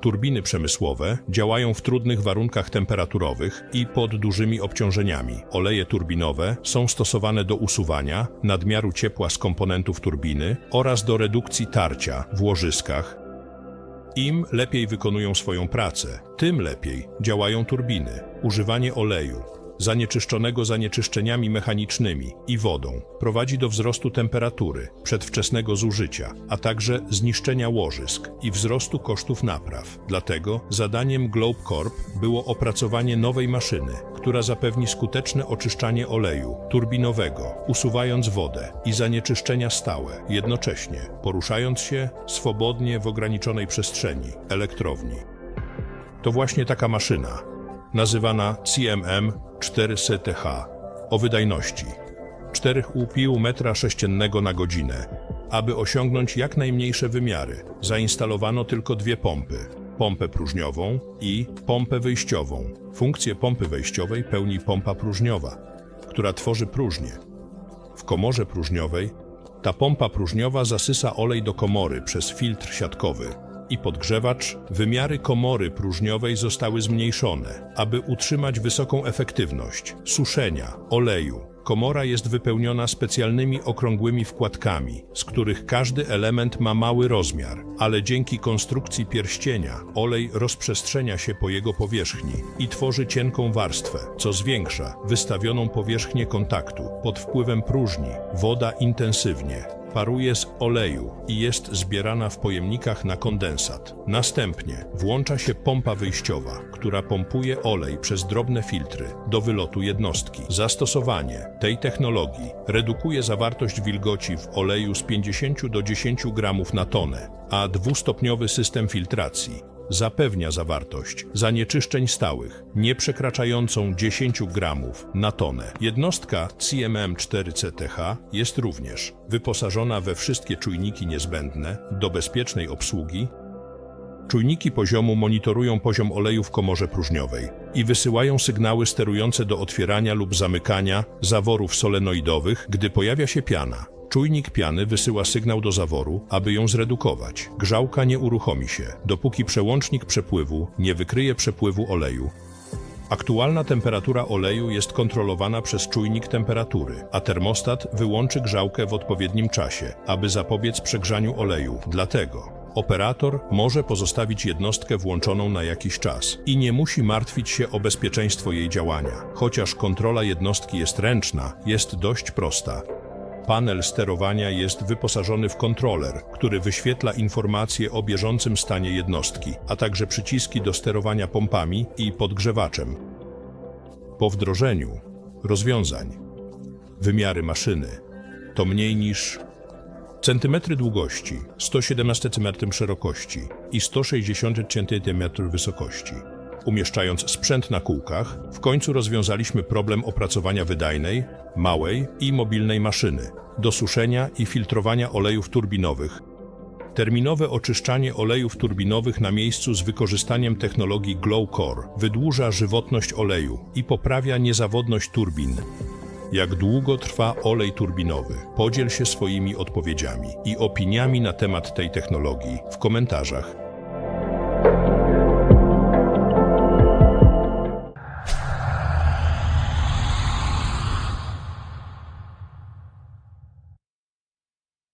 Turbiny przemysłowe działają w trudnych warunkach temperaturowych i pod dużymi obciążeniami. Oleje turbinowe są stosowane do usuwania nadmiaru ciepła z komponentów turbiny oraz do redukcji tarcia w łożyskach. Im lepiej wykonują swoją pracę, tym lepiej działają turbiny. Używanie oleju zanieczyszczonego zanieczyszczeniami mechanicznymi i wodą prowadzi do wzrostu temperatury, przedwczesnego zużycia, a także zniszczenia łożysk i wzrostu kosztów napraw. Dlatego zadaniem Globe Corp było opracowanie nowej maszyny, która zapewni skuteczne oczyszczanie oleju turbinowego, usuwając wodę i zanieczyszczenia stałe, jednocześnie poruszając się swobodnie w ograniczonej przestrzeni elektrowni. To właśnie taka maszyna, nazywana CMM 400TH, o wydajności 4,5 metra sześciennego na godzinę. Aby osiągnąć jak najmniejsze wymiary, zainstalowano tylko dwie pompy. Pompę próżniową i pompę wyjściową. Funkcję pompy wejściowej pełni pompa próżniowa, która tworzy próżnię. W komorze próżniowej ta pompa próżniowa zasysa olej do komory przez filtr siatkowy i podgrzewacz. Wymiary komory próżniowej zostały zmniejszone, aby utrzymać wysoką efektywność suszenia oleju. Komora jest wypełniona specjalnymi okrągłymi wkładkami, z których każdy element ma mały rozmiar, ale dzięki konstrukcji pierścienia olej rozprzestrzenia się po jego powierzchni i tworzy cienką warstwę, co zwiększa wystawioną powierzchnię kontaktu. Pod wpływem próżni woda intensywnie paruje z oleju i jest zbierana w pojemnikach na kondensat. Następnie włącza się pompa wyjściowa, która pompuje olej przez drobne filtry do wylotu jednostki. Zastosowanie tej technologii redukuje zawartość wilgoci w oleju z 50 do 10 gramów na tonę, a dwustopniowy system filtracji zapewnia zawartość zanieczyszczeń stałych nie przekraczającą 10 gramów na tonę. Jednostka CMM4CTH jest również wyposażona we wszystkie czujniki niezbędne do bezpiecznej obsługi. Czujniki poziomu monitorują poziom oleju w komorze próżniowej i wysyłają sygnały sterujące do otwierania lub zamykania zaworów solenoidowych, gdy pojawia się piana. Czujnik piany wysyła sygnał do zaworu, aby ją zredukować. Grzałka nie uruchomi się, dopóki przełącznik przepływu nie wykryje przepływu oleju. Aktualna temperatura oleju jest kontrolowana przez czujnik temperatury, a termostat wyłączy grzałkę w odpowiednim czasie, aby zapobiec przegrzaniu oleju. Dlatego operator może pozostawić jednostkę włączoną na jakiś czas i nie musi martwić się o bezpieczeństwo jej działania. Chociaż kontrola jednostki jest ręczna, jest dość prosta. Panel sterowania jest wyposażony w kontroler, który wyświetla informacje o bieżącym stanie jednostki, a także przyciski do sterowania pompami i podgrzewaczem. Po wdrożeniu rozwiązań wymiary maszyny to mniej niż centymetry długości, 117 cm szerokości i 160 cm wysokości. Umieszczając sprzęt na kółkach, w końcu rozwiązaliśmy problem opracowania wydajnej, małej i mobilnej maszyny do suszenia i filtrowania olejów turbinowych. Terminowe oczyszczanie olejów turbinowych na miejscu z wykorzystaniem technologii Glow Core wydłuża żywotność oleju i poprawia niezawodność turbin. Jak długo trwa olej turbinowy? Podziel się swoimi odpowiedziami i opiniami na temat tej technologii w komentarzach.